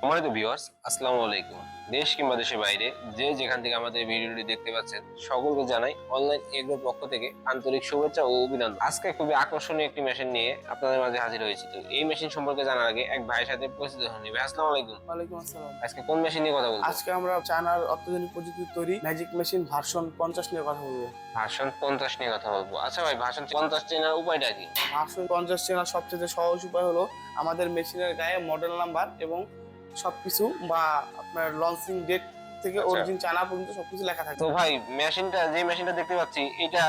সম্মানিত ভিউয়ার্স। আসসালামু আলাইকুম দেশ কিংবা দেশের বাইরে যে যেখান থেকে আমাদের ভিডিওটি দেখতে পাচ্ছেন সকলকে জানাই অনলাইন এগ্রোর পক্ষ থেকে আন্তরিক শুভেচ্ছা ও অভিনন্দন। আজকে খুবই আকর্ষণীয় একটি মেশিন নিয়ে আপনাদের মাঝে হাজির হয়েছি। তো এই মেশিন সম্পর্কে জানার আগে এক ভাইয়ের সাথে পরিচিত হন ভাই আসসালামু আলাইকুম ওয়ালাইকুম আসসালাম। আজকে কোন মেশিন নিয়ে কথা বলব? আজকে আমরা চায়নার অত্যাধুনিক প্রযুক্তি তৈরি ম্যাজিক মেশিন ভার্সন পঞ্চাশ নিয়ে কথা বলব। ভার্সন পঞ্চাশ নিয়ে কথা বলব। আচ্ছা ভাই ভার্সন পঞ্চাশ চেনার উপায়টা কি? ভার্সন পঞ্চাশ চেনার সবচেয়ে সহজ উপায় হলো আমাদের মেশিনের গায়ে মডেল নাম্বার এবং সবকিছু বা আপনার লঞ্চিং ডেট থেকে আচ্ছা। অরিজিন চায়না পর্যন্ত সবকিছু লেখা থাকে তো ভাই মেশিনটা যে মেশিনটা দেখতে পাচ্ছি এটা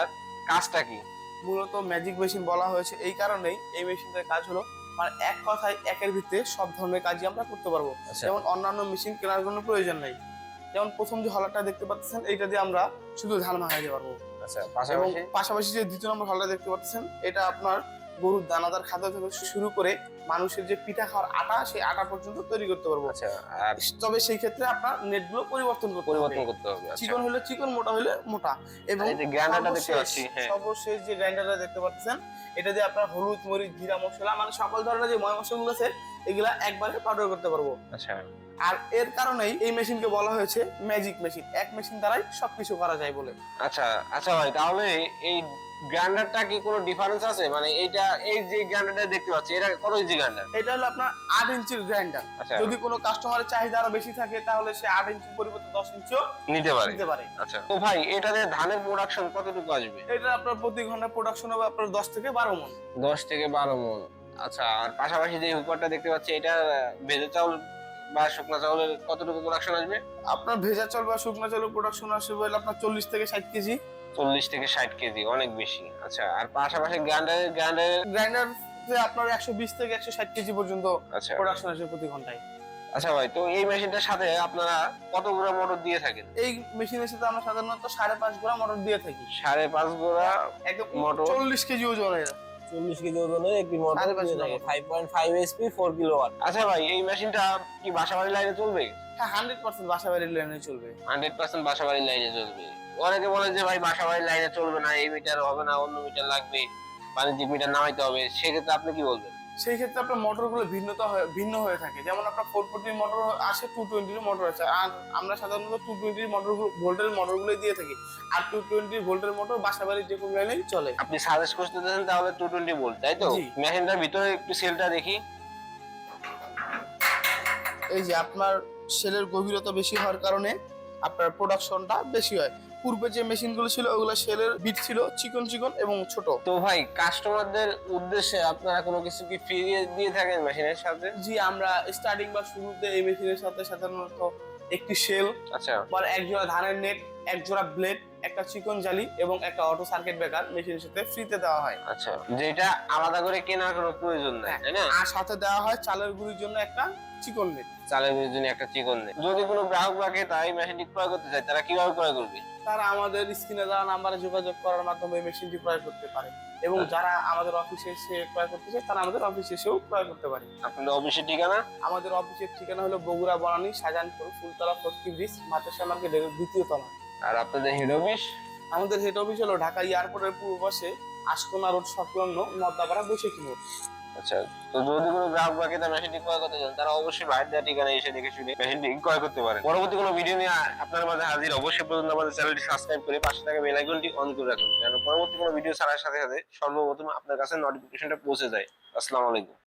কাজটা কি? মূলত ম্যাজিক মেশিন বলা হয়েছে। এই কারণেই এই মেশিনটার কাজ হলো মানে এক কথায় একের ভিত্তিতে সব ধরনের কাজই আমরা করতে পারব। আচ্ছা। যেমন অন্যান্য মেশিন কেনার কোনো প্রয়োজন নেই। যেমন প্রথম যে হলারটা দেখতে পাচ্ছেন এইটা দিয়ে আমরা শুধু ধান ভাঙাইতে পারব। আচ্ছা এবং পাশাপাশি পাশাপাশি যে দ্বিতীয় নম্বর হলটা দেখতে পাচ্ছেন এটা আপনার গরুর দানাদার খাদ্য থেকে শুরু করে মানুষের যে পিঠা খাওয়ার আটা সেই আটা পর্যন্ত তৈরি করতে পারব। আচ্ছা আর তবে সেই ক্ষেত্রে আপনার নেটগুলো পরিবর্তন পরিবর্তন করতে হবে আচ্ছা। চিকন হলে চিকন মোটা হলে মোটা। এবং যে গ্রাইন্ডারটা দেখতে পাচ্ছি হ্যাঁ। সর্বশেষ যে গ্রাইন্ডারটা দেখতে পাচ্ছেন এটা দিয়ে আপনার হলুদ মরিচ জিরা মশলা মানে সকল ধরনের যে ময় মশলাগুলো আছে এগুলা একবারে পাউডার করতে পারব। আচ্ছা। আর এর কারণেই এই মেশিনকে বলা হয়েছে ম্যাজিক মেশিন এক মেশিন দ্বারাই সবকিছু করা যায় বলে। আচ্ছা আচ্ছা ভাই তাহলে এই গ্রাইন্ডারটা কি কোনো ডিফারেন্স আছে? মানে এইটা এই যে গ্রাইন্ডারটা দেখতে পাচ্ছি এটা কত ইঞ্চি গ্রাইন্ডার? এটা হলো আপনার আট ইঞ্চির গ্রাইন্ডার। আচ্ছা। যদি কোনো কাস্টমারের চাহিদা আরও বেশি থাকে তাহলে সে আট ইঞ্চির পরিবর্তে দশ ইঞ্চিও নিতে পারে। নিতে পারে। আচ্ছা। তো ভাই এটাতে ধানের প্রোডাকশন কতটুকু আসবে? এটা আপনার প্রতি ঘণ্টা প্রোডাকশন হবে আপনার দশ থেকে বারো মন। দশ থেকে বারো মন। আচ্ছা আর পাশাপাশি যে হুপারটা দেখতে পাচ্ছি এটা ভেজে চাউল বা শুকনো চাউলের কতটুকু প্রোডাকশন আসবে? আপনার ভেজা চাল বা শুকনো চালের প্রোডাকশন আসবে আপনার চল্লিশ থেকে ষাট কেজি। চল্লিশ থেকে ষাট কেজি অনেক বেশি। আচ্ছা আর পাশাপাশি গ্রাইন্ডার গ্রাইন্ডার? গ্রাইন্ডার আপনার একশো বিশ থেকে একশো ষাট কেজি পর্যন্ত আচ্ছা। প্রোডাকশন আসবে প্রতি ঘন্টায়। আচ্ছা ভাই তো এই মেশিনটার সাথে আপনারা কত গ্রাম মোটর দিয়ে থাকেন? এই মেশিনের সাথে আমরা সাধারণত সাড়ে পাঁচ গ্রাম মোটর দিয়ে থাকি। সাড়ে পাঁচ গোড়া একদম মোটর। চল্লিশ কেজি ওজনের চল্লিশ কেজি ওজনের একটি motor. Five point five SP four kilowatt আচ্ছা ভাই এই মেশিনটা কি বাসাবাড়ি লাইনে চলবে? হ্যাঁ হান্ড্রেড পার্সেন্ট বাসা বাড়ির লাইনে চলবে। হান্ড্রেড পার্সেন্ট বাসাবাড়ির লাইনে চলবে। অনেকে বলে যে ভাই বাসাবাড়ির লাইনে চলবে না এই মিটার হবে না অন্য মিটার লাগবে। বাণিজ্যিক মিটার নামাইতে হবে। সেক্ষেত্রে আপনি কি বলবেন? সেই ক্ষেত্রে আপনার মোটরগুলো ভিন্নতা ভিন্ন হয়ে থাকে। যেমন আপনার ফোর ফোরটির মোটর আসে টু টোয়েন্টির মোটর আছে। আর আমরা সাধারণত টু টোয়েন্টির মোটর ভোল্টের মোটরগুলো দিয়ে থাকি। আর টু টোয়েন্টি ভোল্টের মোটর বাসা বাড়ির যে কোনো লাইনেই চলে। আপনি সাজেস্ট করতে চাচ্ছেন তাহলে টু টোয়েন্টি ভোল্ট তাই তো। মেশিনটার ভিতরে একটু সেলটা দেখি। এই যে আপনার সেলের গভীরতা বেশি হওয়ার কারণে আপনার প্রোডাকশনটা বেশি হয়। পূর্বে যে মেশিনগুলো ছিল ওগুলো সেলের বিট ছিল চিকন চিকন এবং ছোট। তো ভাই কাস্টমারদের উদ্দেশ্যে আপনারা কোনো কিছু কি ফ্রি দিয়ে থাকেন মেশিনের সাথে জি আমরা স্টার্টিং বা শুরুতে এই মেশিনের সাথে সাধারণত একটি সেল আচ্ছা। বা এক জোড়া ধানের নেট এক জোড়া ব্লেড একটা চিকন জালি এবং একটা অটো সার্কিট ব্রেকার মেশিনের সাথে ফ্রিতে দেওয়া হয়। আচ্ছা যেটা আলাদা করে কেনার কোনো প্রয়োজন নাই তাই না? আর সাথে দেওয়া হয় চালের গুঁড়ির জন্য একটা চিকন নেট চালের জন্য একটা চিকন নেই যদি কোনো গ্রাহক বা ক্রেতা এই মেশিনটি ক্রয় করতে চায় তারা কীভাবে ক্রয় করবে? তারা আমাদের স্ক্রিনে দেওয়া নাম্বারে যোগাযোগ করার মাধ্যমে মেশিনটি ক্রয় করতে পারে। এবং যারা আমাদের অফিসে এসে ক্রয় করতে চায় তারা আমাদের অফিসে এসেও ক্রয় করতে পারে। আপনাদের অফিসের ঠিকানা? আমাদের অফিসের ঠিকানা হলো বগুড়া বনানী শাহজাহানপুর ফুলতলা ফটকি ব্রিজ মাদ্রাসা মার্কেটের দ্বিতীয় তলা। আর আপনাদের হেড অফিস আমাদের হেড অফিস হলো ঢাকা এয়ারপোর্টের পূর্ব পাশে আশকোনা রোড সংলগ্ন নদাপাড়া বৈশাখী মোড়। আচ্ছা তো যদি কোনো গ্রাহক বা ক্রেতা মেশিনটি ক্রয় করতে চান তারা অবশ্যই বাইরে ঠিকানা এসে দেখে শুনে মেশিনটি ক্রয় করতে পারে পরবর্তী কোনো ভিডিও নিয়ে আপনার মাঝে হাজির অবশ্যই পর্যন্ত আমাদের চ্যানেলটি সাবস্ক্রাইব করে পাশে থাকা বেল আইকনটি অন করে রাখুন। যেন পরবর্তী কোনো ভিডিও ছাড়ার সাথে সাথে সর্বপ্রথম আপনার কাছে নোটিফিকেশনটা পৌঁছে যায়। আসসালামু আলাইকুম।